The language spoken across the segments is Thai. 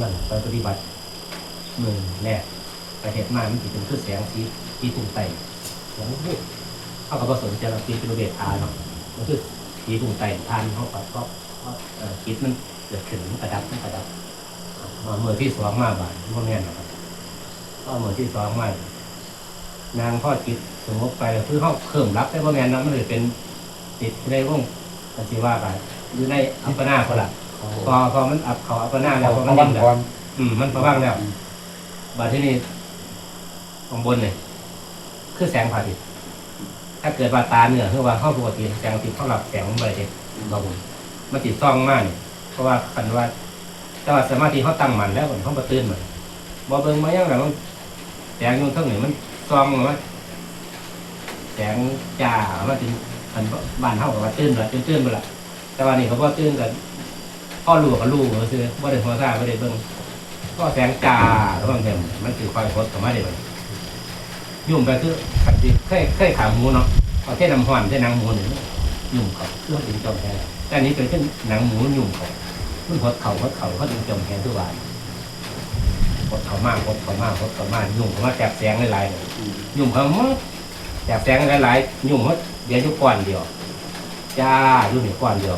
นั่นไปปฏิบัติมือแรกประเทศมามันสิเป็นคือแสงสีสีตุ่มไตแสงเฮ้ยเขาก็ผสนใจเราตีเป็นเบทาเนาะมันคือสีตุ่มไตทานเขาก็ก็ก็คิดมันเกิดขึ้นกระดับมันกระดับมาเมื่อที่สองมาบาทพวกนี้นะครับก็เมื่อที่สองมานางพ่อจิตสงบไปคือเขาเพิ่มรับได้พวกนี้นะมันเลยเป็นติดในวงปฏิว่าไปอยู่ในอัปปนาคนละ พอพอมันอับเขาอัปปนาแล้วพอมันวัยิ่นงแล้วก่อนอืมมันประว่างแล้วบาที่นี่ข้างบนเนี่ยคือแสงพระอาทิตย์ถ้าเกิดว่าตาเนื้อคือว่าเข้าปกติแสงอาทิตย์เขาหลับแสงมันเลยเด็บาบุญมันติดซ่องมากเนี่ยเพราะว่าคันว่าแต่ว่าสมาธิเขาตั้งมันแล้วมันเขามาตื่นเหมือนบอเบิ้งมายังไงมันแสงอยุ่งทั้งหนึ่งมันซ่องมาแสงจ้ามาถึงคันบ้านเขากับว่าตื่นละตื่นตื่นไปละแต่ว่านี่เขาว่าตื่นกัน พ่อลูกกับลูกก็คือว่าได้หัวซ่าว่าได้เบิ่งก็แสงจ้าแล้วบางทีมันคือความพดกับมาได้เลยยุ่งไปคือขัดดิเคยเคยขาหมูเนาะเอาเท่น้ำหวานเท่นังหมูหนึ่งยุ่งเขาเพื่อถึงจมแทนแต่นี้เป็นเช่นหนังหมูยุ่งเขามันหดเข่าหดเข่าเขาถึงจมแทนทุกวันหดเข่ามากหดเข่ามากหดเข่ามากยุ่งเขามาแจบแสงหลายๆเลยยุ่งเขามดแจบแสงหลายๆยุ่งหมดเดี๋ยวยุก้อนเดียวจ้ายุ่งนี่ก้อนเดียว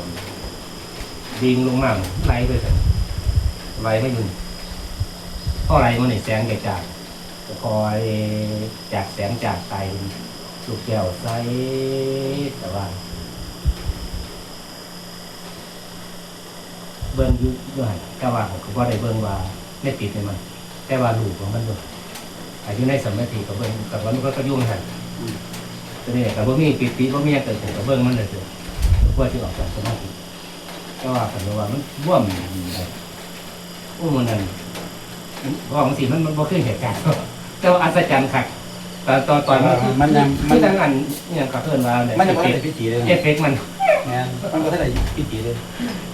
ดิงลงมาไหลไปกันไหลไม่หยุดเพราะอะไรมันนี่แสงจากจากคอยจากแสงจากไตลูกแก้วใสแต่ว่าเบิ้งอยุ่ด้วยแต่ว่าผมก็บ่ได้เบิ้งว่าไม่ติดในมัน แต่ว่าลูกของมันด้วยอายุในสมัยทีกับเบิ้งกับวันก็กระยุ่งหันตัวนี้กับบ่มีปิติบ่มีอะไรเกิดขึ้นกับเบิ้งมันเลยเถอะเพื่อที่ออกจากสมาธิ ก็ว่ากันว่ามันร่วมแบบโอ้มันนั่นเพราะบางทีมันมันบ่ขึ้นเหตุการณ์แต่ว่าอัศจรรย์ค่ะตอนตอนตอนมันคือมันยังมัคือนทั้งอันอย่างกับเพื่อนว่าเนี่ยมันจะบ่เอได้ฟพิธีเลยเอฟเฟกต์มันแม่นมันก็ได้พิธีเลย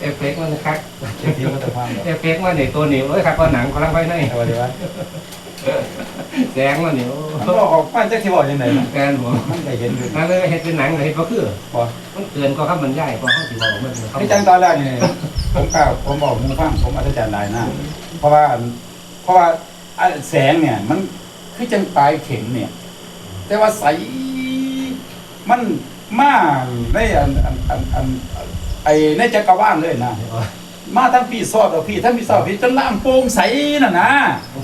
เอฟเฟกต์มันคักพิธีมันจะความแบบเอฟเฟกต์มันในตัวนิ้วเอ้ยครับว่าหนังกำลังไปในเอาไว้ดีว่า แสงมันนิ้วมันบอกออกมาจากที่บอกยังไงนะแกนหัวมันก็เห็นอยู่นั่นเลยเห็นเป็นหนังเลยเห็นก็คือพอมันเกินก็ข้ามมันใหญ่พอเขาสิบอกว่ามันเขาที่จังตอนแรกนี่ผมกล่าวผมบอกมึงฟังผมอัศจรรย์หลายนะเพราะว่าเพราะว่าอะแสงเนี่ย มันคือจังปลายเข็มเนี่ย แต่ว่าใสมันมาในอันอันอันอันไอในจักรวาลเลยนะ มาทั้งพี่ซอดเอาพี่ทั้งพี่ซอดพี่จนล่ามโปร่งใสน่ะนะ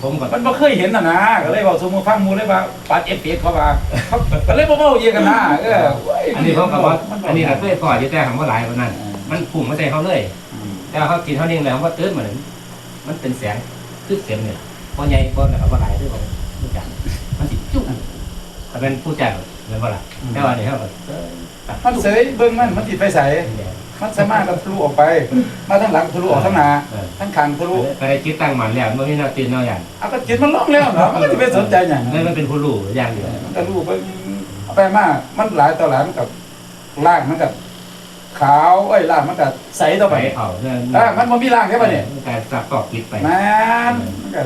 ผมก่อนมันบ่เคยเห็นน่ะนะก็เลยบอกสมมุติฟังหมูเลยว่าปัดเอฟเฟกต์เขาว่าเขาก็เลยบ่เว้าเยอะกันนะเออเว้ยอันนี้เขาก็ว่ามัอันนี้เราเคยพอที่แต่คำว่าหลายวันนั้น มันพุ่งมาใส่เขาเลยอืมแต่เขากินเขาเองแล้วว่าตื้นมาเลยมันเป็นแสงคือเสียงเนี่ยพอใหญ่พอแล้วก็หลายด้วยของผู้จัดมันสิจุ๊บแต่เป็นผู้จัดเหมือนว่าล่ะแต่ว่าเนี่ยเขาแบบเออตัดมันเสยเบิ่งมันมันสิไปใส่เนี่ย มันสามารถทะลุออกไป มาทั้งหลังทะลุออกทั้งหน้าเออทั้งข้างทะลุก็ได้คิดตั้งหมันแล้วมันไม่น่าตื่นน่าอย่างเอาก็จิตมันล่องแล้วเนาะมันสิไปสนใจหยังนั่นมันเป็นผู้รู้อย่างเดียวมันก็รู้ไปเอาไปมามันหลายต่อหลายมันกับล่างมันกับขาวเอ้ยล่างมันกับใสต่อไปไปเผาเนี่ยอ่ามันบ่มีล่างใช่ป่ะเนี่ยแต่สับตอกคิดไปแม่นมันก็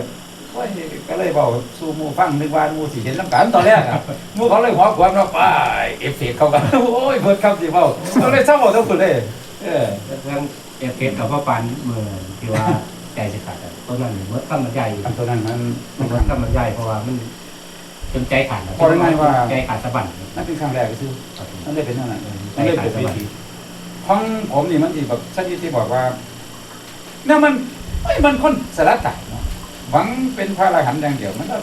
โอ้ยก็เลยบอกสู่หมู่ฟังนึกว่าหมู่สิเห็นน้ำกันตอนแรกอะหมู่เขาเลยหัวขวานว่าป้ายเอฟเฟกต์เขากันโอ้ยเพิ่นคำสิเว้าก็เลยเศร้าบอกทั้งคนเลย เออเรื่องเอฟเฟกต์กับพ่อปันเมื่อที่ว่าใจสิขาดอะต้นนั้นเมื่อตั้งมันใหญ่อันตัวนั้นมันมันเมื่อตั้งมันใหญ่เพราะว่ามันจนใจขาดอะพอได้ไงว่าใจขาดสะบั้นนั่นเป็นครั้งแรกก็คือมันได้เป็นเท่านั้นใจมันได้ขาดเป็นสะวิบั้นธีของผมนี่มันที่แบบชนิดที่บอกว่าเนี่ยมันเอ้ยมันคนสารตัดเนาะหวังเป็นพระอรหันต์อย่างเดียวมันก็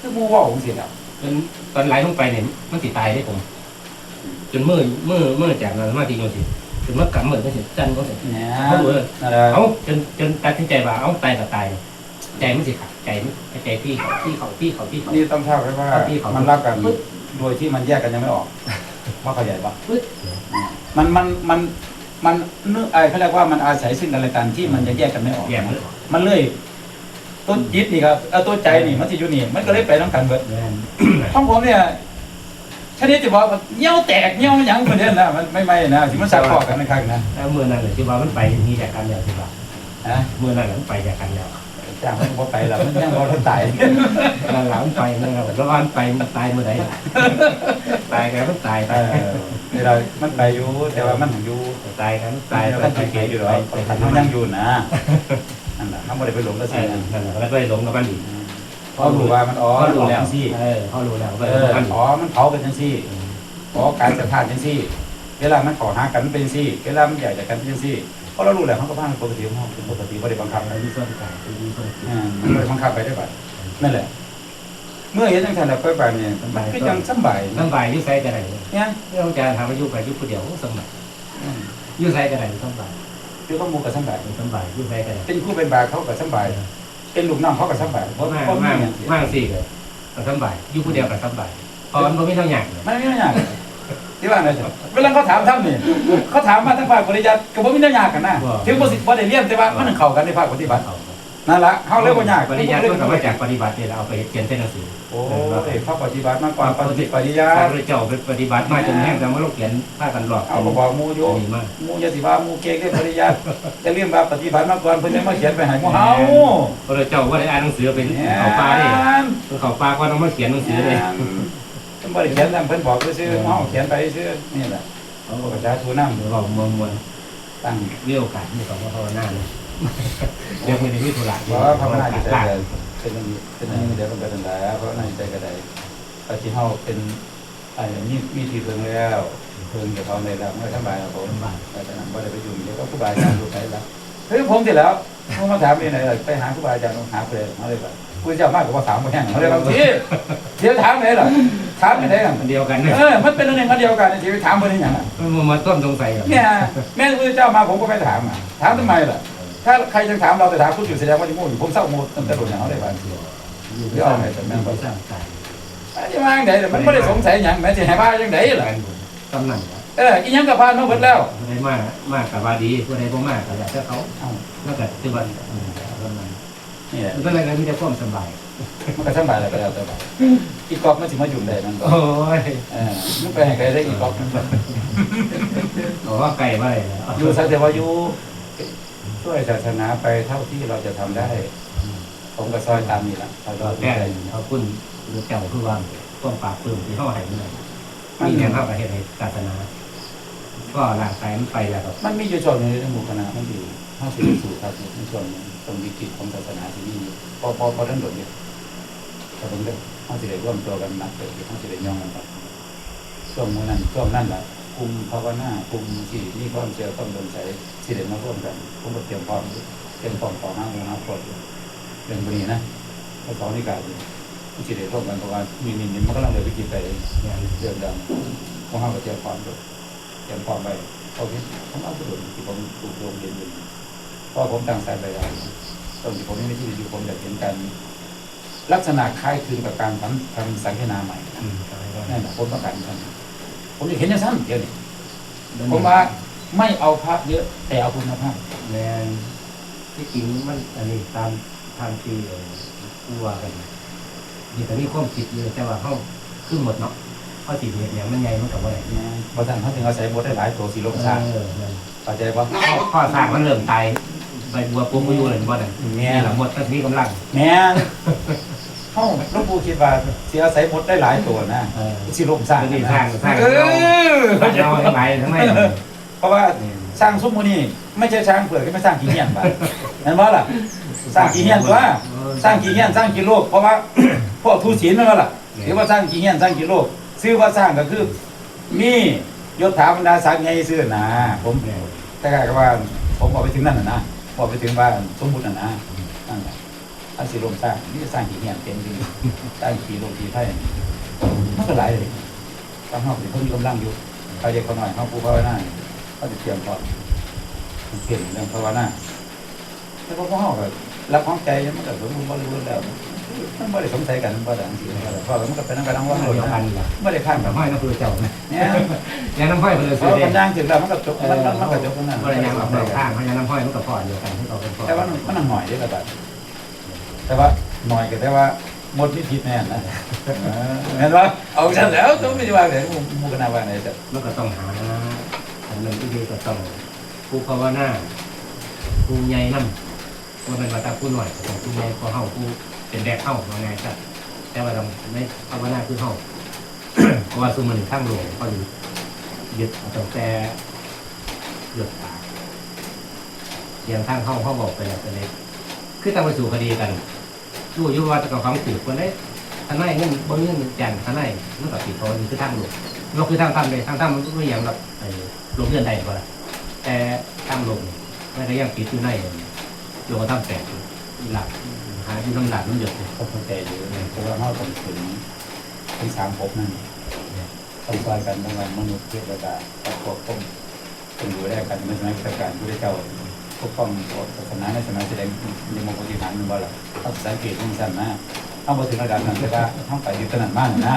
คือหมู่เว่าของสิแล้วจนตอนไหลลงไปเนี่ยมันสิตายได้ผม จนมือมือมือจากนั้นมาทีโยสิจนเมื่อกำมือก็สิจันก็สิเนี่ยเขารู้เลยนั่นแหละเอาจนจนตัดสินใจว่าเอาตายก็ตายใจมันสิขาดใจมันใจพี่เขาพี่เขาพี่เขาพี่เขานี่ต้องเท่าไว้ว่าที่เขามัมันรักกันปึ๊บโดยที่มันแยกกันยังไม่ออกว่าเขาใหญ่ปะปึ๊ดมันมันมันมันเนื้อไอ้เขาเรียกว่ามันอาศัยซึ่งกันและกันที่มันจะแยกกันไม่ออกแย่มันมันเลยต้นจิตนี่ครับเออต้นใจนี่มันที่อยู่นี่มันก็เลยไปน้ำกันเบิดแม่นของผมเนี่ย ชนิดที่บอกว่าเงี้ยวแตกเงี้ยวหยังคนเดียวนะมันไม่ไม่นะที่มันสักพอกันนะครับนะแล้วมือนั้นเลยที่ว่ามันไปนี่จากกันแล้วที่ว่าฮะมือนั้นมันไปจากกันแล้วจ้างมันพอไปแล้วมันยังรอทนตายหลังไปนะครับแล้วอันไปมันตายเมื่อไหร่ตายกันมันตายเอตายอเวลามันไปอยู่แต่ว่ามันอยู่ตายกันตาตายยแล้แล้ววก็มันไปจะเกเกยยออยู่ยู่หรหอรอมันยังอยู่นะนั่นแหละเขาไม่ได้ไปหลงกับเอสิ่งอนั้นนั่นแหละแล้วก็เลยหลงกับมันอีก เขารู้ว่ามันอ๋อเขามันอรู้อกแล้วจังซี่เออเขารู้แล้วก็เอเลยอมันอ๋อมันเผาเป็นจังซี่อ๋อการจะพาดจังซี่ เวลามันขอหากันมันเป็นจังซี่ เวลามันใหญ่จากกันเป็นจังซี่เพราะเรารู้แหละเขาก็บ้านปกติของเขาเป็นปกติไม่ได้บังคับมันมีส่วนกลางมีส่วนกลางอ่ามันไม่ได้บังคับไปได้บัดนั่นแหละ เมื่อเห็นจังซั่นแล้วไปไปเนี่ยมันก็ยังสำบายสบายยุ่ใส่กันไหนเนี่ยเรื่องจะทำให้ยุ่ไปยุ่ผู้เดียวสบายอืมยุ่ใส่กันไหนสบายคือเขาหมูกับสำบายสบายยุ่ใส่กันไหนเป็นคู่เป็นบาเขากับสำบาย เป็นลูกน้องเขากับสำบายเพราะมากเพราะมากมันมากสี่เลยสบายยุ่ผู้เดียวกับสบายเพราะมันไม่ต้องอย่างมันไม่ได้ยากที่ว่าไงจ๊ะเวลาเขาถามท่านนี่เขาถามมาทั้งภาคปริยัติก็บ่มีเรื่องยากกันนะถึงบ่สิบ่ได้เรียนแต่ว่ามันเข้ากันในภาคปฏิบัติเอา นั่นละเขาเรียกว่ายากปริยัติก็กลับมาจากปฏิบัติเนี่ยเราเอาไปเขียนเส้นหนังสือโอ้ยเขาปฏิบัติมากกว่าปฏิปริยัพระติพุทธเจ้าเป็นปฏิบัติมาจนแห้งแต่ว่าเราเขียนผ้ากันหลอกเอาก็บอกหมู่อยู่ดีมากหมู่อยาสิว่าหมู่เก่งเรื่องปริยัติจะเรียนว่าปฏิบัติมาก่อนเพิ่นจะมาเขียนไปให้หมู่เฮาพระเจ้าว่าได้อ่านหนังสือเป็นเนี่ยเขาปลาดิเขาปลาก็ต้องมาเขียนหนังสือเลยเพิ่นบ่ได้เขียนนำเพิ่นบอกซื่อๆหมู่เฮาเขียนไปซื่อนี่แหละเขาก็ประชาชนนำเดี๋ยวเราเมืองมวลตั้งเรียกโอกาสมีของภาวนาเลย เดี๋ยวม่ได้มีธุระเพราะว่าภาวนาอยู่ใจเดียเป็นอย่างนี้เป็นอย่างนี้เดี๋ยวมันก็เป็นแล้วเพราะว่านาอยู่ใจก็ได้ปฏิเฮาเป็นอะไรนี่มีที่เพิ่งแล้วเพิ่งจะทำในแล้วไม่สบายครับผมแต่ตอนนั้นบ่ได้ไปอยุ่เดี๋ยวก็ครูบาอาจารย์ดูไปแล้วเฮ้ยผมเสร็จแล้วผมมาถามเองไหนล่ะไปหาครูบาอาจารย์หาเพื่อนมาเลยแบบกูเจ้ามากกว่าถามมาแห้งมาเลยบางทีเดี๋ยวถามไหนล่ะถามไหนล่ะเดียวกันเนี่ยเออมันเป็นอันหนึ่งอันเดียวกันที่ไปถามเพื่อนอย่างนั้นมันมาต้นสงสัยกับเนี่ยแม่พระเจ้ามาผมก็ไม่ถามอะถามทำไมล่ะ ถ้าใครจะถามเราแต่ถามคุณอยู่แสดงว่าที่มูอยู่ผมเศร้าโมตั้งแต่โดนอย่างเขาได้บ้างอยู่ที่สร้างแต่แม่ก็สร้างใจอันนี้มาอย่างไหนมันไม่ได้สงสัยอย่างแม้จะให้ว่าอย่างไหนล่ะกำนันเอออีหยังกับพานมาหมดแล้วผู้ใดมากมากกับว่าดีผู้ใดบ่มากกับอยากจะเขาแล้วก็คือวันกำนันนี่แหละมันเป็นอะไรกันที่จะความสบายมันก็สบายอะไรก็แล้วแต่ว่าอีกอกมันสิมาอยู่ได้มันก็โอ้ยเออมันไปให้ใครได้อีกอกมันก็บอกว่าไก่ว่าอะไรแล้วอยู่สักแต่ว่าอยู่ ช่วยศาสนาไปเท่าที่เราจะทำได้ ผมก็ซอยตามนี่แหละเราเราแก้เขาคุณหรือเจ้าคือว่าต้องปากปื้มที่เขาให้มันมีแนวเข้ากับเหตุในศาสนาก็ร่างกายมันไปแล้วครับมันมีอยู่ช่วงหนึงในหมู่คณะมันอยู่ห้าสิบสู่ครับในช่วงหนึงตรงวิกฤตของศาสนาที่นี่อยู่พอพอพอท่านโดดเนี่ยแต่ผมได้ห้าสิบเอ็ดร่วมตัวกันนักเกิดห้าสิบเอ็ดย่องกันไปช่วงมื้อนั้นช่วงนั้นแหละ กลุ่มภาวนากลุ่มที่มีความเชื่อความโดนใจสิเด็มาร่วมกันผมก็เตรียมพร้อมเตรียมพร้อมต่อหน้าโมงห้าคนอยู่เป็นบุรีนะพระสองนิกายอยู่สิเด็ร่วมกันเพราะว่ามีนินมันก็ลังเลยวิกฤตไปอย่างเรื่องดังของเราก็เตรียมความด้วยเตรียมความไปเขาคิดผมเอาสุดที่ผมถูกโยงเรียนอยู่เพราะผมตั้งใจไปแล้วตอนที่ผมไม่มีชีวิตอยู่ผมอยากเห็นการลักษณะคล้ายคลึงกับการทำทำสังเกนาใหม่อืมอะไรก็นั่นแหละผมต้องการทำ ผมอยากเห็นอย่างนั้นเดี๋ยวนี้ผมว่าไม่เอาภาพเยอะ แต่เอาคุณภาพแมนที่จริงมันอันนี้ตามทางที่เอ่อผู้ว่ากันนี่แต่นี่ความคิดอยู่แต่ว่าเขาขึ้นหมดเนาะเขาติดเหตุอย่างมันใหญ่มันกับว่าอะไรนะเพราะฉะนั้นเขาถึงเอาใส่บทได้หลายตัวสีลมชาติเออนั่นเข้าใจปะข้อข้อสร้างมันเริ่มตายใบบัวปุ๊บก็อยู่เลยบ่นั่นแม่นี่หลังหมดก็มีกำลังแม่นเขาหลูกปู่คิดว่าสีเอาใส่บทได้หลายตัวนะเออสีลมสร้างนี่สร้างสร้างเอเราอเราทั้งหลายทั้งไม่เพราะว่าสร้างซุ้มมูนี่ไม่ใช่ช้างเผือกที่ไม่สร้างกี่เฮียนป่ะนั่นว่าล่ะสร้างกี่เฮียนตัวสร้างกี่เฮียนสร้างกี่โลกเพราะว่าพวกทูศีลนั่นว่าล่ะหรือว่าสร้างกี่เฮียนสร้างกี่โลกซื้อว่าสร้างก็คือ มียศถาบรรดาศักดิ์ไงซื้อนะผมแต่กก็ว่าผมบอกไปถึงนั่นน่ะนะบอกไปถึงว่าสมมุติน่ะนะนั่นแหละ อันสิลมสร้างนี่สร้างกี่เฮียนเต็มที่สร้างกี่โลกีไพ่มันก็หลายเลยตั้งห้องถึงเพิ่มกำลังอยู่ใครจะเขาหน่อยเขาผู้ภาวนาเขาจะเตรียมพร้อมเก่งเรื่องภาวนาแต่พอเขาก็รับของใจมันก็สมบูรณ์บริบูรณ์แล้วมันไม่ได้สงสัยกันมันบ่ได้อันสิเพราะมันก็เป็นนักการทั้งเลยนะไม่ได้ข้ามแต่กับห้อยน้ำพุเจ้าเนี่ยยังน้ำห้อยเพิ่นเลยเพซื้อราะมันย่างถึงแล้วมันก็จบมันมันมันก็จบตรงนั้นบริยังออกนอกข้างเพราะยังน้ำห้อยมันกับพ่อเดียวกันที่เขาเป็นพ่อแต่ว่ามันมันหน่อยได้ระบาด แต่ว่าหน่อยก็แต่ว่าหมดนี่ผิดแน่นะเห็นว่าเอาฉันแล้วต้องไม่ได้ว่าเลยมูกันนาว่าไหนแต่มันก็ต้องหาอันหนึ่งที่ดีก็ต้องผู้ภาวนาผู้ใหญ่นำว่าเป็นว่าตาผู้หน่อยของผู้ใหญ่ก็เฮาผู้เป็นแบกเฮาว่าไงสัตว์แต่ว่าเราไม่ภาวนาคือเฮา เพราะว่าซุมมันข้างหลวงเขาอยู่ยึดเอาตั้งแต่หยุดปากเสียงทางเข้าเขาบอกไปแล้วไปเลย คือต้องไปสู่คดีกันรู้อยู่ว่าแตะกับความถือคนได้ทนายเงินบนเงินแจนทนายมันกับผิดเขานี่คือทางหลวงเราคือทางทำเลยทางทำมันไม่อย่างแบบไอ้ลงเงินใดก็ได้แต่ทางหลวงนี่มันก็ยังปิดอยู่ในโยกทำแต่หลักหาอยู่น้ำหลักน้ำหยดเลยผมเข้าใจอยู่เพราะว่าเราต้องถึงถึงสามภพนั่นต้องซอยกันระหว่างมนุษย์เทวดากับพวกพรหมเป็นดูแลกันในสมัยพุทธกาลพุทธเจ้า ปกป้องศาสนาในสมัยแสดงในมงคลที่ฐานมันบ่ล่ะเขาสังเกตที่สั้นนะเขาบ่ถึงระดับนั้นแต่ว่าเขาไปยึดตนันมากนะ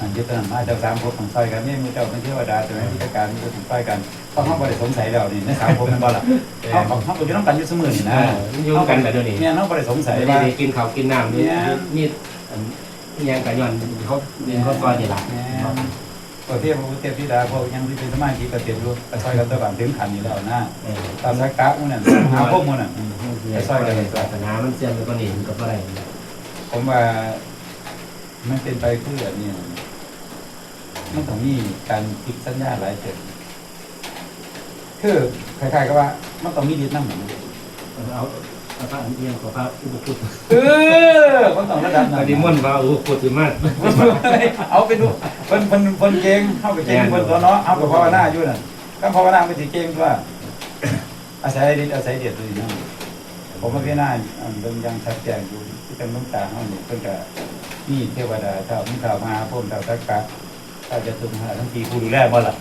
มันยึดตนันมากเจ้าสามภพของซอยกันนี่มือเจ้าเป็นเทวดาสมัยพุทธกาลมีคนซอยกันเพราะเขาบ่ได้สงสัยแล้วนี่ในสามภพมันบ่ล่ะเขาเขาเขาก็อยู่น้ำกันอยู่เสมอนี่เอนะอมันอยู่กันแต่เดี๋ยวนี้เนี่ยเขาบ่ได้สงสัยแต่ว่านี่กินข้าวกินน้ำนี่เนี่ยนี่อันนี่ยังกันย้อนเขาเรียนเขาซอยนี่หลัก พวกเทพพวกเทพธิดาพวกยังที่เป็นสมาธิก็เต็มรู้แต่ซอยกันตะวันถึงขันอยู่แล้วนะเออตามสักกะมันน่ะหาพวกมันน่ะไปซอยกันศาสนามันเสื่อมไปกว่านี้มันก็บ่ได้ผมว่ามันเป็นไปเพื่อเนี่ยมันต้องมีการผิดสัญญาหลายเจุดคือคล้ายๆกับว่า มันต้องมีดิดน้ำหนักเอาเอา พระอันเอียงขอพระอุปคุตเออมันต้องระดับนั้อันนนี้ม่นต์พระอุปคุตสิมาเอาไปดูเพิ่นเพิ่นเพิ่นเก่งเข้าไปเก่งเพิ่นตัวเนาะเอาไปภาวนาอยู่นั่นก็ภาวนาไปสิเก่งว่าอาศัยฤทธิ์อาศัยเดียดตัวนี้นะผมว่าพี่นาอันเบิ่งอยังชัดแจ้งอยู่ที่เป็นน้ำตาเฮานี่เพิ่นก็มีเทวดาเจ้ามีข่าวมาพรหมเจ้าสักกะถ้าจะถึงหาทั้งทีผู้ดูแลบ่ล่ะ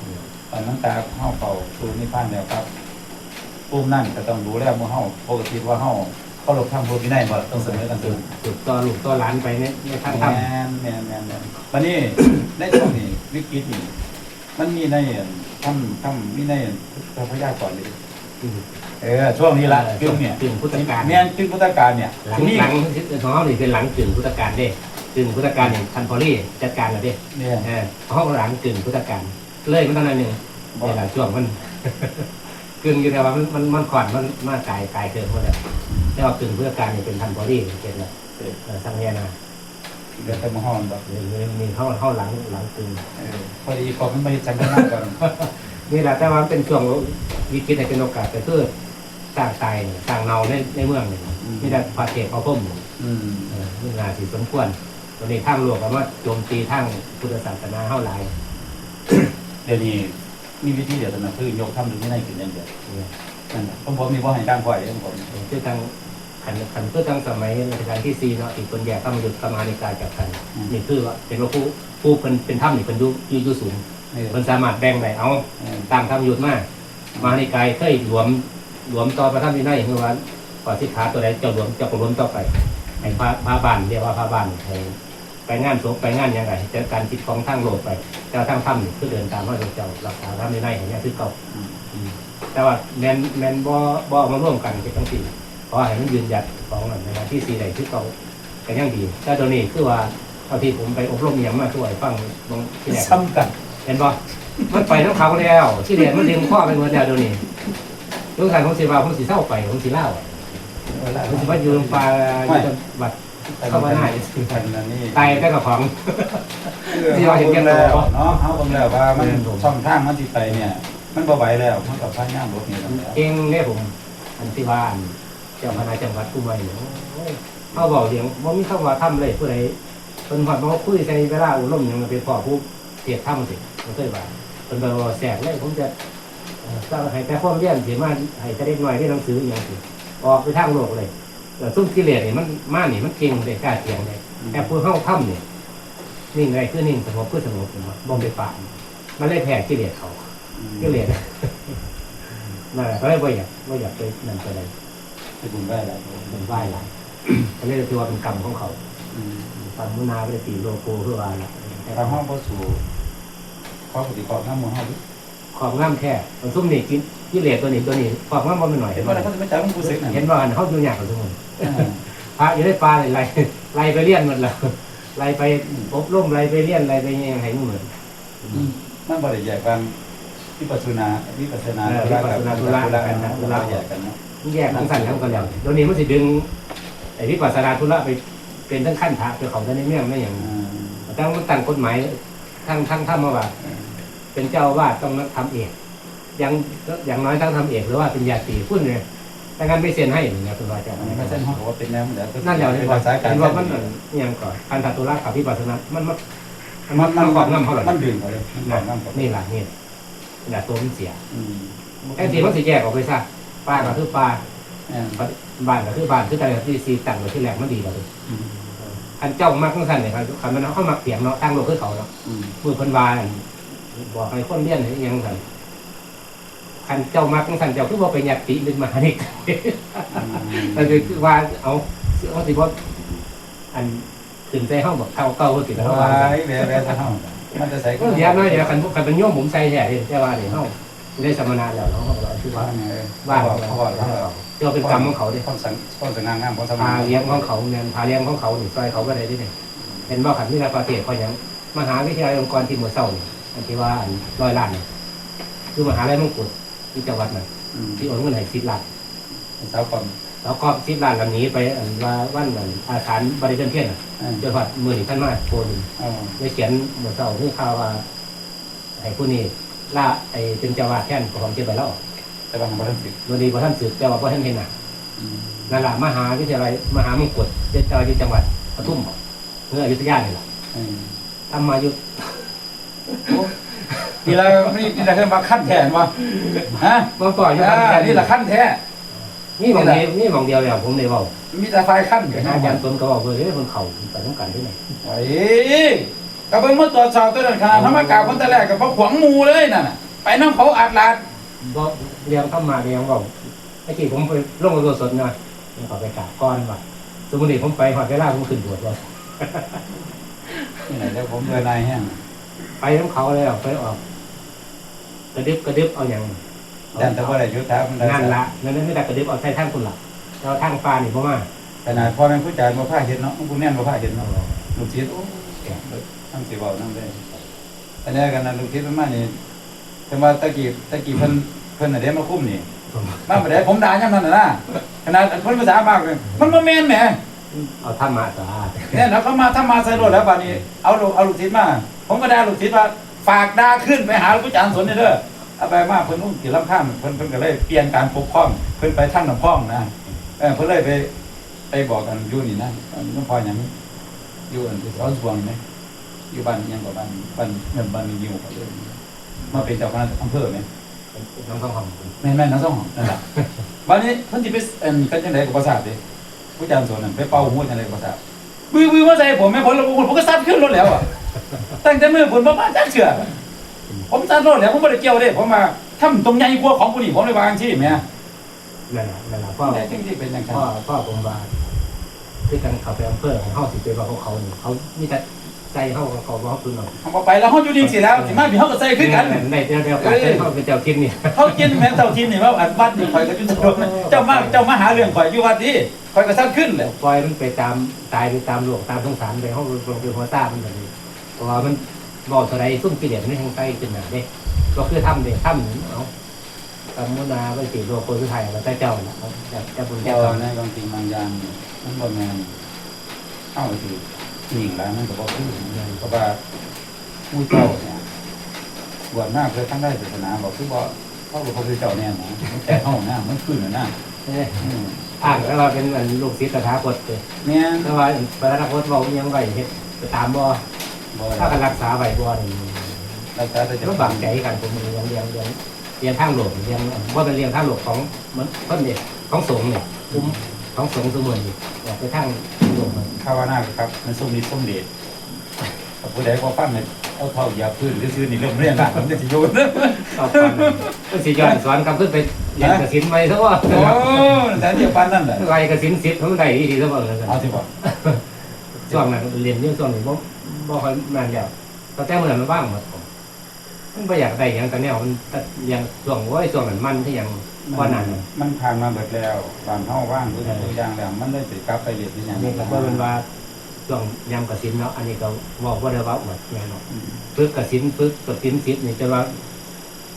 ตอนน้ำตาเฮาเข้าสู่นิพพานแล้วครับ ผู้นั่นก็ต้องดูแลหมู่เฮาปกติว่าเฮาเคารพธรรมพุทธวินัยบ่ต้องเสมอกันตึงสุดต่อลูกต่อหลานไปในในทางธรรมแม่นแม่นแม่นแม่นวันนี้ในช่วงนี้วิกฤตนี่มันมีในทำทำมีในพระพยากรณ์เลยเออช่วงนี้ละกึ่งเนี่ยกึ่งพุทธกาลแม่นกึ่งพุทธกาลเนี่ยหลังหลังของเขานี่เป็นหลังกึ่งพุทธกาลเด้กึ่งพุทธกาลเนี่ยทันพอลี่จัดการแล้วเด้เนี่ยเออห้องหลังกึ่งพุทธกาลเลยมันเท่านั้นเองเวลาช่วงมัน กึ่งอยู่แต่ว่ามันมันมันขวัญมันมากกายกายเกินหมดแล้วแต่ว่ากึ่งพุทธกาลเนี่ยเป็นทันพอลี่เป็นแล้วเออทางเนี้ยนะเดี๋ยวไปมาห้องแบบมีมีมีเข้าเข้าหลังหลังกึ่งเออพอดีพอมันไม่จังกันมากก่อนนี่แหละแต่ว่ามันเป็นช่วงวิกฤตในเป็นโอกาสแต่คือสร้างตายเนี่ยสร้างเนาในในเมืองเนี่ยไม่ได้พาเทพพาพุ่มเนี่ยอืมเออนี่นาสิสมควรตัวนี้ทางหลวงก็ว่าโจมตีทางพุทธศาสนาเท่าไหร่เดี๋ยวนี้ มีวิธีเดียวเท่านั้นคือยกทำหรือไม่ได้ขึ้นอย่างเดียวเนี่ยนั่นแหละผมผมมีว่าให้ตั้งข่อยของผมคือทางขันขันเพื่อทางสมัยรัชกาลที่สี่เนาะที่คนแยกธรรมยุทธกรรมานิกายจากกันนี่คือว่าเป็นว่าผู้ผู้เป็นเป็นถ้ำนี่เป็นอยูอยูอยูสูงเออมันสามารถแบ่งได้เอาเออตามธรรมยุทธมามานิกายเคยรวมรวมต่อพระธรรมวินัยคือว่าก่อนสิขาตัวใดเจ้ารวมเจ้าก็รวมต่อไปไอ้พระพระบ้านเรียกว่าพระบ้านให้ ไปงานศพไปงานหยังไงจะการคิดของทางโลกไปแต่ว่าทางถ้ำนี่คือเดินตามพระเจ้ารักษาพระวินัยอย่างนี้คือเก่าอืมแต่ว่าแมนแมนบ่บ่เอามาร่วมกันเป็นทั้งสี่เพราะให้มันยืนหยัดของอันในวันที่สี่ใดที่เก่าก็ยังดีแต่ตัวนี้คือว่าเท่าที่ผมไปอบรมอหย่างมาช่วยฟังบางที่แรกซ้ำกันเห็นบ่มันไปทั้งเขาแล้ว ที่เรียนมันดึงข้อไปหมดแล้วเดี๋ยวนี้ทุกท่านผมสิว่าผมสิเศร้าไปผมสิเล่าเวลาผมสิว่าอยู่ลำปางอยู่จังหวัด เข้ามาหน้าทันอันนี้ตายได้กับของ ที่เราเห็นกันแล้วเนาะเขาบอกแล้วว่ามันช่องทางมันที่ไปเนี่ย มันบ่ไหวแล้วมันกับพายามรถนี่แล้วเองเนี่ยผมอันที่ว่าอันเจ้าคณะจังหวัดกู้มาอยู่โอ้ยเขาบอกเลี้ยงว่ามีคำว่าทำเลยผู้ใดเป็นหอดมาคุยใช้เวลาอุลมอย่างมันเป็นพ่อผู้เทียบถ้ำสิมันเคยว่าเป็นแบบว่าแสกเลยผมจะเอ่อสร้างให้แต่ความเรียนสิมาให้จะได้หน่อยได้หนังสืออย่างสิออกไปทางโลกเลยแต่ ซุ่มกิเลสนี่มันมานี่มันเก่งเลยกล้าเถียงเลยแต่ผู้เข้าถ้ำเนี่ยนิ่งไงคือนิ่งสงบคือสงบนะครับบ่มไปป่ามันเลยแพ้กิเลสเขากิเลสนั่นแหละเขาเลยว่าอยากว่าอยากไปนั่นไปอะไรไปบุญได้แล้วมันไหว้หลายเขาเลยถือว่าเป็นกรรมของเขาตามมุนาไปตีโลโกเพื่อว่าละทางห้องพระสูข้อปฏิกรห้ามมือห้อง ความงามแค่มันซุ่มนี่กินกิเลสตัวนี้ตัวนี้ความงามมันหน่อยเห็เห็นนว่าว่าเขาจะไม่จ่ายมันกูสึกนะเห็นว่าเขาอยู่ยากกว่าทุกคนพระอยู่ในป่าเลยไล่ไล่ไปเลี้ยนหมดแล้วไล่ไปอบรมไล่ไปเลี้ยนไล่ไปยังไงนู่นเหมือนมันบริใหญ่กันวิปัสสนาวิปัสสนากันนะเราใหญ่กันเนาะแยกทั้งสั้นทั้งกันแล้วเดี๋ยวนี้มันสิดึงไอ้วิปัสสนาธุระไปเป็นทั้งขั้นพระเป็นของท่านในเมี่ยงไม่อย่างตั้งมันตั้งกฎหมายทั้งทั้งทำมาว่า เป็นเจ้าอาวาดต้องทำเอกอย่างอย่างน้อยต้องทำเอกหรือว่าเป็นญาติพูดเลยไปถ้างั้นไม่เซ็นให้อย่างเงี้ยคุณวาจารย์อันนี้ก็เส้นห้องบอกว่าเป็นแนวเหมือนเดิมนั่นแหละเป็ที่นว่าภาษาการเห็นว่ามันเหมือนอิหยังก่อนพันธตุลาขับพิปัสสนามันมันมันมันมันมันกอบน้ำเขาหรอมันดึงเขาเลยมันกอบน้ำเขานี่แหละนี่แหละตัวมันเสียอืมแค่ทีมันสิแยกออกไปซะป้าก็คือป้าเนี่ยบ้านก็คือบ้านคือแต่ที่ซีตั้งไว้ที่แรกมันดีกว่าเลยอืมคันเจ้ามากทั้งสั้นเนี่ยคันคันมันเอาเข้ามาเสียงเนาะตั้งโลกคือเขาเนาะอืมมือเพิ่นว่าอั่น บอกให้คนเลี้ยนให้อิหยังกันคันเจ้ามากทั้งสั้นเจ้าคือบ่ไปยัดติเป็นมหานิกก็คือว่าเอาเอาสิบ่อันขึ้นใจห้องบอกเก่าเก่าก็ติดแล้วว้าว่ายแหวะแหวะซะห้องมันจะใส่ก็เดี๋ยวน้อยเดี๋ยวคันคันเป็นโยมผมใส่แท้เด้แต่ว่านี่เฮาได้สมณะแล้วเนาะเฮาก็คือว่าว่าไงว่าว่าเขาเขาบอกเขาบอกเจ้าเป็นกรรมของเขาเด้ความสังความสง่างามความสพาง่างามเลี้ยงของเขาเนี่ยพาเลี้ยงของเขานี่ซอยเขาก็ได้ดิเนี่ยเห็นว่าขันวิทยาประเทศเขายังมหาวิทยาลัยองค์กรที่หมวดเศร้านี่ อันที่ว่าอันร้อยล้านนี่คือมหาลัยมงกุฎที่จังหวัดนั้นอืมที่โอนเงินให้สิบล้านสาวก่อนแล้วก็สิบล้านลำนี้ไปอันว่าวันอันอาสารบริเวณเพี้ยนน่ะอืมเจ้าพัดมือนี่ท่านมาโทรนี่เอาได้เขียนหมวดเศร้าเรื่องข่าวว่าให้ผู้นี้ล่าไอ้เป็นเจ้าวาดแท่นของเจ้าไปแล้วแต่ว่ามันบ่ทันสิวันนี้พระท่านสืบแต่ว่าพระท่านเห็นน่ะอืมนั่นแหละมหาวิทยาลัยมหามงกุฎเจ้าที่จังหวัดปทุมบ่เมื่ออยุธยานี่แหละอืมทำมาอยู่ นี่ละนี่นี่ละเคยมาขั้นแทนวะฮะเมื่อก่อนอยู่อ่าทำนี่ละขั้นแท้ นี่หมองเดียวนี่หมองเดียวแล้วผมเลยบอกมีแต่ไฟขั้นแต่กันอานะจารย์ตนก็บอกเลยเฮ้ยคนเขาไปต้องกันที่ไหนไอ้ก็เพิ่งมาตรวจสอบตัวนั้นขนาดทำมากล่าวคนแต่แรกกับพวกขวางหมูเลยนั่นน่ะไปน้ำเขาอัดลาดก็เรียงเข้ามาเรียงบอกไอ้ที่ผมไปลงตัวสดนะผมขอไปกราบก้อนว่ะสมมติผมไปหอดเวลาผมขึ้นบวชว่า นี่ไหนเดี๋ยวผมเดินนายแห้ง ไปน้ำเขาเลยออกไปออก กระดึบกระดึบเอาอย่างยันแต่ว่าอะไรยุทธามันได้นั่นละนั่นไม่ได้กระดึบเอาใส่ท่านคุณละเราทางฟ้านี่เพราะว่าขนาดพ่อแม่ผู้จ่ายมาผ้าเห็นเนาะคุณแน่นมาผ้าเห็นเนาะลูกศิษย์โอ้แก่ทั้งสิเว้านั่งได้อันนี้กันนะลูกศิษย์ประมาณนี้แต่ว่าตะกี้ตะกี้เพิ่นเพิ่นน่ะเด้มาคุ้มนี่มาบ่ได้ผมด่าย่ำนั่นน่ะนะขนาดเพิ่นภาษามากเลยมันบ่แม่นแหม เอาธรรมะสะอาดเนี่ยแล้วเขามาถ้ามาใส่รถแล้วบัดนี้เอาลูกเอาลูกศิษย์มาผมก็ด่าลูกศิษย์ว่าฝากด่าขึ้นไปหาผู้จารย์สนนี่เด้อเอาไปมาเพิ่นนุ่งกี่ลำข้ามเพิ่นเพิ่นก็เลยเปลี่ยนการปกครองเพิ่นไปทางน้ำพ้องนะเออเพิ่นเลยไปไปบอกกันอยู่นี่นะอันน้องพอหยังอยู่อันที่สอนสวงไหมอยู่บ้านยังกับบ้านบ้านเงินบ้านมีอยู่ก็เลยมาเป็นเจ้าคณะอำเภอไหมน้องต้องของแม่นแม่นทั้งสองนั่นแหละวันนี้เพิ่นสิไปเอ็นกันจังไดกับภาษาทเด้ ผู้จารย์สอนนั่นไปเป่าหัวจังไดกับภาษาทวิววิวมาใส่ผมแม่ผลละผมผมก็ซัดขึ้นรถแล้วอะตั้งแต่มือผมบ่มาจักเชื่อผมซัดรถแล้วผมบ่ได้เกี่ยวเด้ผมมาทำตรงใหญ่กว่าของผู้นี้ผมเลยวาจังซี่แหม่นั่นแหละนั่นแหละพ่อแต่จริงๆเป็นจังซั่นพ่อพ่อผมว่าคือกันเขาไปอำเภอของเขาสิไปว่าของเขานี่เขามีแต่ใจเขาเขาบอกคุณเนาะเฮาบ่ไปแล้วเฮาอยู่ดีสิแล้วสิมาพี่เฮาก็ใส่คือกันในเดียวเดียวกันเขาเป็นเจ้าทินเนี่ยเขากินแม่นเจ้าทินนี่ว่าอันวัดนี่ข่อยก็อยู่ตรงนั้นเจ้ามาเจ้ามาหาเรื่องข่อยอยู่วัดนี่ ข่อยก็ซัดขึ้นแหละปล่อยมันไปตามตายไปตามหลวงตามสงสารไปเขาลงไปหัวตามันแบบนี้เพราะว่ามันบอกเท่าไรซุ่มกิเลสไม่ทางใต้ขึ้นหนาเด้ก็คือทำเด็กทำเอากรรมนาไปติโลโคสุไทยแล้วแต่เจ้าละแต่แต่บุญเจ้าเจ้าในบางสิ่งบางอย่างมันบ่แม่นเฮาสิหญิงแล้วมันก็บ่คือเพราะว่าผู้เจ้าเนี่ยบวชมากเพื่อทั้งได้ศาสนาบอกคือบ่เขาบ่เขาคือเจ้าแน่นะแต่เฮานะมันคือน่ะนะ อืมอ่านแล้วเราเป็นเหมือนลูกศิษย์ตถาคตเลยแม่นแต่ว่าพระตถาคตบอกยังไงเฮ็ดไปตามบ่บ่ถ้าได้กันรักษาไว้บ่นี่รักษาแต่จะก็บังใจกันผมเรียนเรียนเรียนเรียนทางโลกเรียนว่าเป็นเรียนทางโลกของมันต้นเด็กของสงฆ์เนี่ยคุ้มของสงฆ์สมุนนี่อยากไปทางโลกมันภาวนาครับ มันสมนิสมเดชถ้าผู้ใดบ่ฟังเนี่ยเอาเท้าเหยียบพื้นซื่อๆนี่เริ่มเรียนได้ผมจะสิโยนชอบฟังก็สิย้อนสอนคำขึ้นไปเรี ยนกสินไปซะว่าโอ้แต่เดียวปานนั่นแหละไรกสินสิบของใดดีซะบ่เลยเอาสิบ่ช่วงนั้นเรียนเรื่องช่วงนี้บ่บ่ค่อยนานแล้วก็แต่เมื่อนั้นมันว่างหมดผมมันบ่อยากได้หยังแต่แนวมันยังช่วงโอ้ยช่วงนั้นมันที่ยังว่านั่นมันผ่านมาเบิดแล้วบานเฮาว่างทุกสิ่งทุกอย่างแล้วมันได้สิกลับไปเรียนที่หยังอันนี้ก็บ่เป็นว่าช่วงยามกสินเนาะอันนี้ก็บอกว่าได้ว่าหมดแน่นอนฝึกกสินฝึกกสินสิทธิ์นี่จะว่า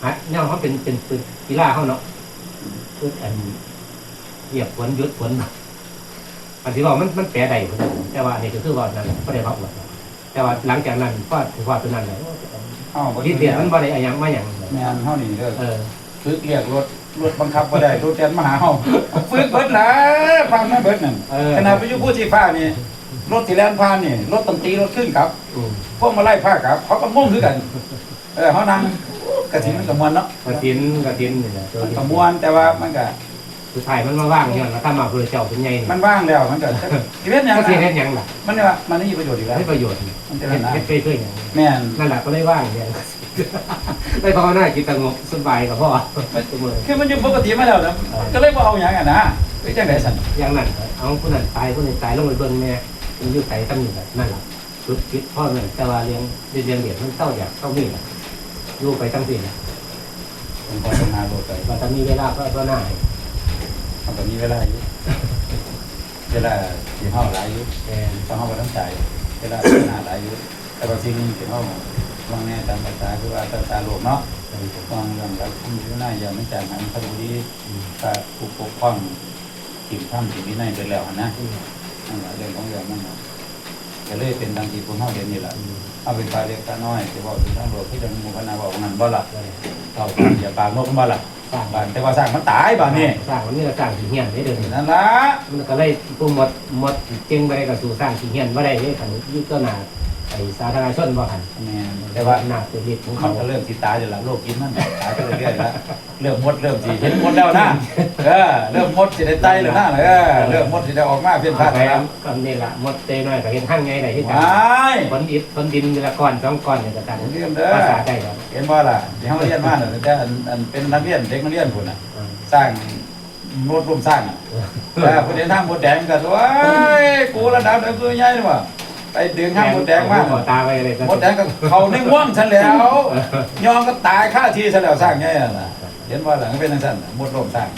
ฮะเนี่ยเขาเป็นเป็นเป็นกีฬาเขาเนาะ ฝึกอันเหยียบฝนหยุดฝนอันที่ว่ามันมันแปรใดคนแต่ว่าอันนี้ก็คือว่านั่นแหละก็ได้รับหมดแต่ว่าหลังจากนั้นก็ถือว่าตัวนั้นแหละเฮาบ่ที่เดียนมันบ่ได้อะหยังมาหยังแม่นเฮานี่เด้อเออฝึกเรียกรถรถบังคับบ่ได้รถแกนมาหาเฮาฟื้นเบิดล่ะฟังมาเบิดนั่นเออขณะไปอยู่ผู้ที่ฟ้านี่รถที่แล่นผ่านนี่รถตำตีรถขึ้นครับอืมพวกมาไล่ผ้าครับ เขาก็งงคือกัน เออเขานั่ง กระถินมันกระมวลเนาะกระถินกระถินนี่แหละตัวมันที่กระมวลแต่ว่ามันก็สุดท้ายมันมาว่างเนี่ยแล้วถ้ามาเพื่อเจ้าเป็นไงนี่มันว่างแล้วมันก็ชีวิตยังก็ไงสิเฮ็ดหยังล่ะมันเนี่ยว่ามันไม่มีประโยชน์อีกแล้วให้ประโยชน์มันจะเฮ็นั่ดนนะเฮ็ดเพื่อๆหยังแม่นนั่นแหละก็เลยว่างเนี่ยได้ภาวนาจิตสงบสบายกับพ่อเสมอคือมันอยู่ปกติมาแล้วนะมันก็เลยว่าเอาอย่างอะนะหรือจังไดสันอย่างนั้นเอาผู้นั้นตายผู้นี้ตายลงไปเบิ่งแม่มันอยู่ไสตั้งอยู่แบบนั่นแหละสุดคิดพ่อเนี่ยแต่ว่าเลี้ยงเรียนเรียนมันเศร้าอยากเศร้านี่แหละ อยู่ไปตั้งสี่แหละผมขอทำงานโดดไปมันจะมีเวลาก็ก็น่าให้มันก็มีเวลาอยู่ เวลาที่เฮาหลายอยู่ แต่ต้องเฮาบ่ต้องใจายเวลาหน้าหลายอยู่แต่ว่าสิ่งหนึงที่เฮาลองแน่ตามภาษาคือว่าภาษาโลกเนาะเป็นผมฟังเรื่องแบบที่อยู่หน้าอย่าไม่จ่ายหันคดีถ้าผู้ปกครองทีมท่านทีมวินัยไปแล้วหั่นนะนั่นแหละเรื่องของเรื่องนั่นแหละ ก็เลยเป็นดังที่พวกเขาเรียนนี่แหละเอาเป็นปลาเล็กปลาน้อยที่ว่าเป็นทั้งโลกที่จะมีพนาบอกว่างั้นบ่ละเอาอย่าปากนกบ่ละสร้างบานแต่ว่าสร้างมันตายบ้านนี่สร้างมันนี่ก็สร้างขี้เหี้ยนได้เดินนั่นละมันก็เลยผู้หมดหมดจึงไปกับสู่สร้างขี้เหี้ยนว่าได้เลยขันยึดก็หนา ไอ้สาธารณชนบ่หันแม่นแต่แต่ว่าว่าหนาตัวเล็กของมัเขานก็เริ่มสิตายอยู่ละโลกกินมันตายไปเรื่อยๆแล้วเริ่มมดเริ่มสิเห็นมดแล้วนะเออเริ่มมดสิได้ไตแล้วนะเออเริ่มมดสิได้ออกมาเพี้ยนพลาดไปแล้วก็นี่ละหมดเตน้อยก็เห็นข้างไงได้ที่กันว้ายฝนอิฐฝนดินเวลาก้อนสองก้อนเนี่ยก็กันเรื่องเด้อภาษาได้ครับเห็นบ่ล่ะที่เขาเรียนมาน่ะแต่อันอันเป็นนักเรียนเด็กนักเรียนพุ่นน่ะ อืมสร้างโนดร่วมสร้างอะแต่ผู้เรียนทางหมดแดงก็ว้ายกูระดับเด็กตัวใหญ่นี่ว่ะ ไปดึงห้างหมดแดงมาขอตาไปเลยหมดแดงก็เขาในง่วงฉันแล้ว ยองก็ตายค่าที่ฉันแล้วสร้างไงน่ะล่ะเห็นบ่ล่ะมันเป็นจังซั่นน่ะหมดร่วมสร้าง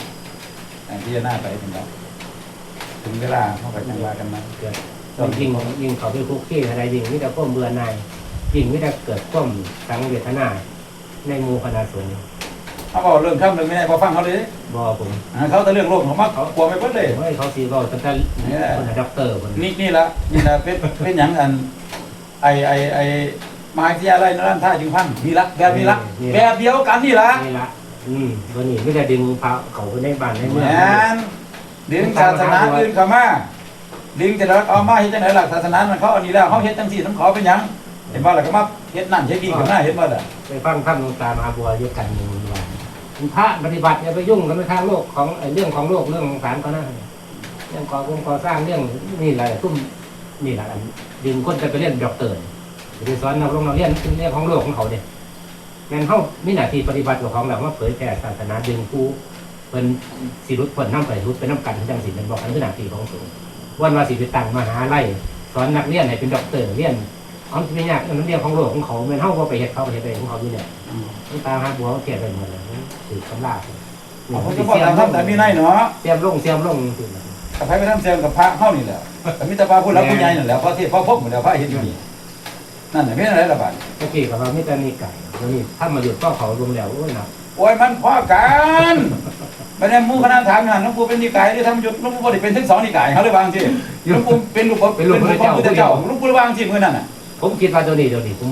อันที่จะหน้าไปถึงแล้วถึงเวลาเขาก็จังว่ากันมาต้องยิงยิงเขาไปคุกขี้อะไรยิงมิแต่ก้มเบื่อหน่ายยิงมิแต่เกิดก้มสังเวทนาในหมูคณะสงฆ์ เขาบอกเรื่องข้ามเรื่องไม่ได้พอฟังเขาเลยบ่ผมอ่าเขาแต่เรื่องโลกของมันเขากลัวไม่เพิ่นเลยเฮ้ยเขาสีบอกตั้งแต่คนด็อกเตอร์คนนี่นี่ละนี่ละเป็นเป็นอย่างอันไอไอไอมหาวิทยาลัยนรันท่าจึงพันนี่ละแบบนี้ละแบบเดียวกันนี่ละนี่ละอืมตัวนี้ไม่ได้ดึงพาเขาไปในบ้านในเมืแมองนดึงศาสนาอื่นเข้ามาดึงจะแล้วเอามาเฮ็ดจังไหนล่ะศาสนามันเขาอันนี้แล้วเขาเฮ็ดจังซี่น้ำขอเป็นหยังเห็นบ่ล่ะก็มาเฮ็ดนั่นเฮ็ดนี่ขึ้นมาเฮ็ดบ่ล่ะไปฟังท่านหลวงตามหาบัวยุกันหนึ่งว่า พระปฏิบัติอย่าไปยุ่งกันในทางโลกของเรื่องของโลกเรื่องของสารก็น่าเรื่องก่อวงก่อสร้างเรื่องนี่แหละตุ้มนี่แหละดึงคนจะไปเรียนด็อกเตอร์ไปสอนนักลงนักเรียนเรื่องของโลกของเขาเนี่ยแม่นเขาไมีหน้าที่ปฏิบัติของเราว่าเผยแผ่ศาสนาดึงผู้เป็นสิรุตเพิ่นน้ำไปรุตเป็นน้ำกันที่จังสิเป็นบอกกันคือหน้าที่ของสูงวันว่าสิไปตั้งมหาไลัยสอนนักเรียนให้เป็นด็อกเตอร์เรียนอาที่ไม่ยากเรื่องเรื่องของโลกของเขาแม่นเฮาก็ไปเฮ็ดเขาไปเฮ็ดไปของเขาอยู่เนี่ย ตาหักบัวเขาเขียนไปหมดเลยถือคำลาผมก็บอกตามทำแต่มีในเนาะเสียมลงเสียมลงถือกับไผไปทำเซลกับพระเฮานี่แหละแต่มีแต่พระผู้หลักผู้ใหญ่นั่นแหละเพราะที่พ่อพบหมดแล้วพระเฮ็ดอยู่นี่นั่นน่ะมีอะไรล่ะบาดเมื่อกี้กับเราไม่แต่นี่ไก่แล้วนี่ถ้ามาหยุดก็เขารวมแล้วโอ้ยหนักโอ้ยมันพอกันไม่ได้หมู่คณะถามงานหลวงปู่เป็นนิกายหรือทำหยุดหลวงปู่บ่ได้เป็นทั้งสองนิกายเขาเลยวางที่หลวงปู่เป็นลูกเป็นลูกพระพุทธเจ้าหลวงปู่วางที่มื้อนั้นน่ะผมคิดว่าเดี๋ยวนี้เดี๋ยวนี้ผม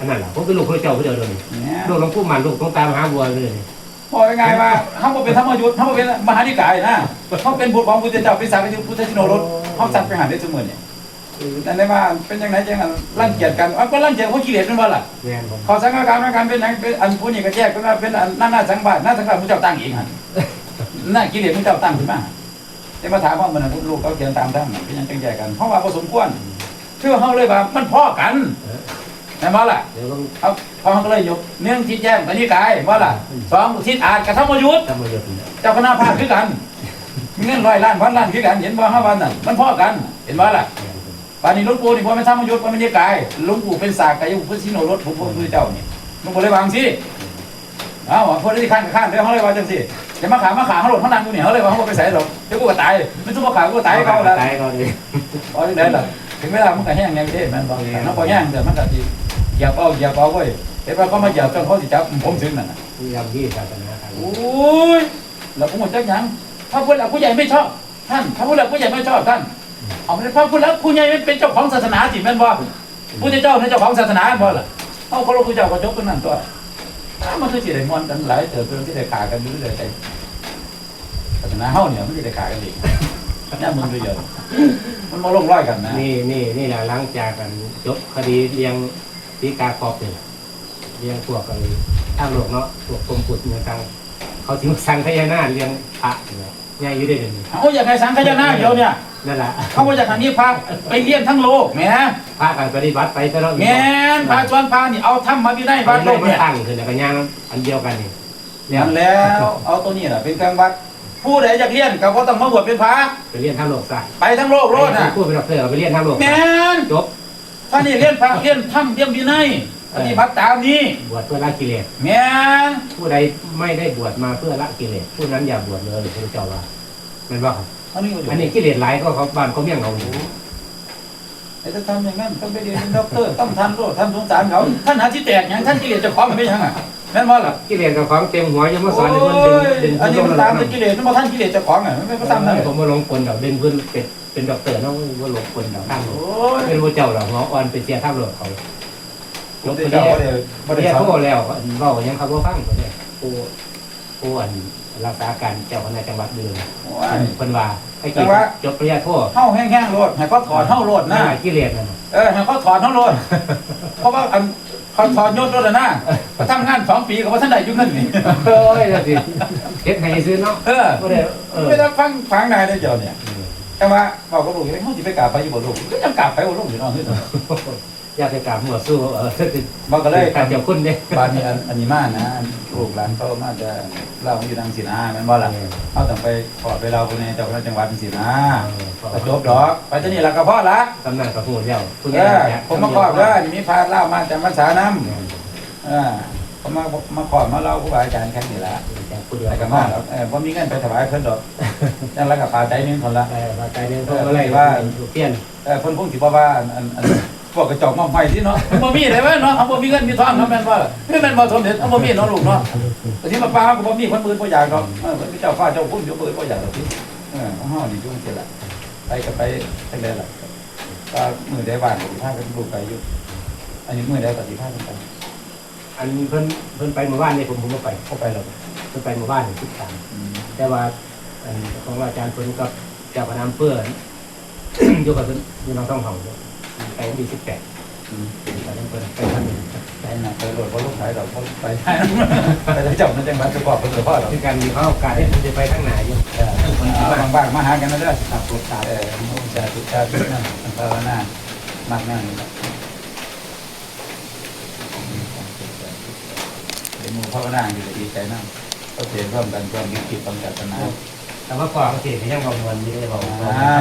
อันนั้นแหละผมเป็นลูกพระเจ้าผู้เดียวเดี๋ยวนี้เนี่ยลูกหลวงปู่มันลูกหลวงตามหาบัวเลยบอกยังไงว่าเฮาบ่เป็นธรรมยุทธ์เฮาบ่เป็นมหานิกายนะเฮาเป็นบุตรของพุทธเจ้าเป็นสาวเป็นพุทธชินโนรสเฮาสัตว์ไปหาได้เสมอเนี่ยนั่นได้ว่าเป็นจังไดจังนั้นรังเกียจกันอะก็รังเกียจเพราะกิเลสมันว่าล่ะแม่นผมเขาสังฆกรรมการเป็นหยังเป็นอันผู้นี้ก็แยกเป็นว่าเป็นอันหน้าหน้าสังบาทหน้าสังบาทพระเจ้าตั้งเองฮะหน้ากิเลสพระเจ้าตั้งขึ้นมาจะมาถามว่ามันนะลูกเขาเขียนตามทั้งเป็นหยังจังแยกกันเพราะว่าผสมควรเชื่อเขาเลยว่ามันพ่อกัน เห็นไหมล่ะเดี๋ยวต้องเอาพอเขาก็เลยยกเนื่องที่แจ้งปณิกายว่าล่ะสองทิศอาจกระทำมยุทธทำมาหยุดเนี่ยเจ้าคณะภาคคือกันมีเงินร้อยล้านพันล้านคือกันเห็นว่าห้าวันนั่นมันพ่อกันเห็นว่าล่ะแม่นผมป่านนี้หลุงปู่นี่พอไม่ทำมยุทธพอไม่ได้กายหลุงปู่เป็นสากกายพุทธิโนรสผมพระพุทธเจ้านี่หลุงปู่เลยวางสิเอ้าพอได้ข้านกับข้านเดี๋ยวเขาเลยว่าจังสิอย่ามาขามาขาเขาหลดเขานั่งอยู่เนี่ยเขาเลยว่าเขาบ่ไปใส่หรอกเดี๋ยวกูก็ตายไม่ต้องมาขากูก็ตายเขาแล้วตายเขาเลยพอได้ล่ะถึงเวลามันก็แห้งในประเทศมันบอกแต่น้องพอแห้งแต่มันก็สิเหยียบเอาเหยียบเอาเว้ยเห็นว่าเขามาเหยียบจนเขาสิจับผมถึงนั่นน่ะยำที่ศาสนาครับโอ้ยแล้วผมหมดจักหยังพระพุทธหลักผู้ใหญ่ไม่ชอบ ท่านพระพุทธหลักผู้ใหญ่ไม่ชอบท่านเอาไม่ได้พระพุทธหลักผู้ใหญ่เป็นเจ้าของศาสนาสิแม่นบ่พุทธเจ้าเนี่ยเจ้าของศาสนาบ่ล่ะเอาพระพุทธเจ้าก็ยกตัวนั้นตัวอ้าวมันคือสิได้มวนกันหลายเติบเพิ่นสิได้ขากันอยู่เรื่อยๆไปศาสนาเฮาเนี่ยมันสิได้ขากันอีกเนี่ยมึงด้วยเยอะมันบ่ลงร้อยกันนะนี่นี่นี่แหละหลังจากกันจบคดีเรียง ตีกาครอบเนี่ยเรียงพวกกันทางโลกเนาะพวกกรมขุดเมืองตังเขาถึงสั่งพญานาคเรียงพระเนี่ยใหญ่อยู่ได้เดี๋ยวนี้เขาอยากให้สังขยานาเดียวเนี่ยนั่นแหละเขาบ่อยากให้นี่พาไปเรียนทั้งโลกแหมพระการปฏิบัติไปแต่ละแม่นพาชวนพานี่เอาธรรมมาวินัยบ้าวัดนโลโลกกเนี่ยตั้งขึ้นแล้วก็ย่างอันเดียวกันนี่นั่นแล้วเอาตัวนี้แหละเป็นเครื่องวัดผู้ใดอยากเรียนก็บ่ต้องมาบวชเป็นพระไปเรียนทางโลกซะไปทั้งโลกโลดน่ะพูดเป็นดอกเตอร์ไปเรียนทางโลกแม่นจบ ถ้านี่เรียนพระเรียนธรรมเรียนวินัยปฏิบัติตามนี้บวชเพื่อละกิเลสแม่นผู้ใดไม่ได้บวชมาเพื่อละกิเลสผู้นั้นอย่าบวชเลยพระเจ้าว่าแมันว่าครับอันนี้ก็อยู่อันนี้กิเลสหลายก็เขาบ้านเขาเมี่ยงเขาอยู่ไอ้ถ้าทำอย่างนั้นต้องไปเรียนเป็นด็อกเตอร์ต้องทันโลดท่านสงสารเขาท่านหาที่แตกอย่างท่านกิเลสเจะของมันไม่ยังอะแม่นบ่ล่ะกิเลสกับของเต็มหัวยังมาสอนให้โอ้เพิ่นดึงยดึงอันนี้เพิ่มันนตามลแต่งกิเลสมันบ่ท่านกิเลสเจ้าของอะมันไม่ตามนั่นเลยผมมาลงคนดอกดึงเพิ่นเป็น เป็นดอกเตอร์เนาะว่าลงคนดอกข้างโลโอ้กยเป็นพระเจ้าหรอกหัวอ่อนไปเสียทางโลกเขายกตัวอย่างบ่ได้บ่บ่ได้ได้สอนโทษแล้วอันเว้ายังครับว่าฟังเขาเนี่ยผู้ผู้อันรักษาการเจ้าคณะจังหวัดเดือนโอ้ยเพิ่นว่าให้แต่กี่ว่าจบปริญญาโทเฮาแห้งๆโลดให้เขาถอนเฮาโลดนั่นะนแหละกิเลสนั่นน่ะเออให้เขาถอนเฮาโลดเพราะว่าอันเขาถอนยศโลดแล้วนะเขาทำงานสองปีก็บ่ทันได้อยู่เงินนี่โอ้ยนั่นสิเฮ็ดให้ซื้อเนาะเออบ่ได้เออไม่ได้ฟังฟังนายได้เจ้าเนี่ย แต่ว่าบอกกับลูกอย่างนี้เขาสิไปกราบไปอยู่บ่ลูกก็ยังกราบไปบ่ลูกอยู่เนาะคืออยากจะกราบหัวสู้เออบอกก็เลยการเจ้าคุณเด้บ้านนี้อันอันนี้มานะลูกหลานเขามาจะเล่าอยู่ทางศรีนาแม่นบ่ล่ะเขาต้องไปขอไปเล่าในเจ้าคณะจังหวัดศรีนาก็จบดอกไปที่นี่ละก็พอละตำนานกับหูแล้วผู้เออผมมาขอบเด้อนี่มีพาเล่ามาจากภาษานำเออ ผมมามาขอบมาเล่าครูบาอาจารย์แค่นี้ละผู้เดียวแต่ก็ก็มามาแล้วเออบ่มีเงินไปถวายเพิ่นดอกจังละก็ปาใจนึงคนละเออใจเดินเข้ามาเลยว่าเปลี่ยนเออเพิ่นคงสิบ่ว่าอันอันอันพวกกระจอกมาไฟที่เนาะบ่มีได้เว้ยเนาะเอาบ่มีเงินมีทองเนาะแม่นบ่ล่ะไม่แม่นบ่ทนเด็ดเอาบ่มีเนาะลูกเนาะแต่ที่มาป้าก็บ่มีคนปืนบ่อยากดอกเออเพิ่นมีเจ้าฟ้าเจ้าคุณอยู่ปืนบ่อยากดอกพี่เออของเฮานี่อยู่จังซี่ล่ะไปก็ไปจังได๋ล่ะก็มื้อใดว่างก็สิพากันลูกไปอยู่อันนี้มื้อใดก็สิพากันไป อันเพิ่นเพิ่นไปหมู่บ้านนี่ผมผมก็ไปเข้าไปแล้วเพิ่นไปหมู่บ้านที่ตามอืมแต่ว่าอันของอาจารย์เพิ่นกับเจ้าคณะอำเภออยู่กับเพิ่นอยู่น้องต้องเฮาไปที่18อืมไปทางเพิ่นไปทางนี้ไปนะไปโหลดบ่ลูกขายดอกเขาไปไปแล้วเจ้ามันจังหวัดจะบอกเพิ่นก็พอดอกคือการมีเขาโอกาสให้มันจะไปทางไหนอยู่เออเอาบางๆมาหากันนะเด้อครับรถตาเออสาธุสาธุนะภาวนา มากนั่งนี่แหละเดี๋ยวหมู ภาวนาอยู่ดีใจนั่งก็เสียร่วมกันความยึดติดความศาสนาแต่ว่าก่อนเสียงยังกังวลอยู่ได้บอกว่าอ่า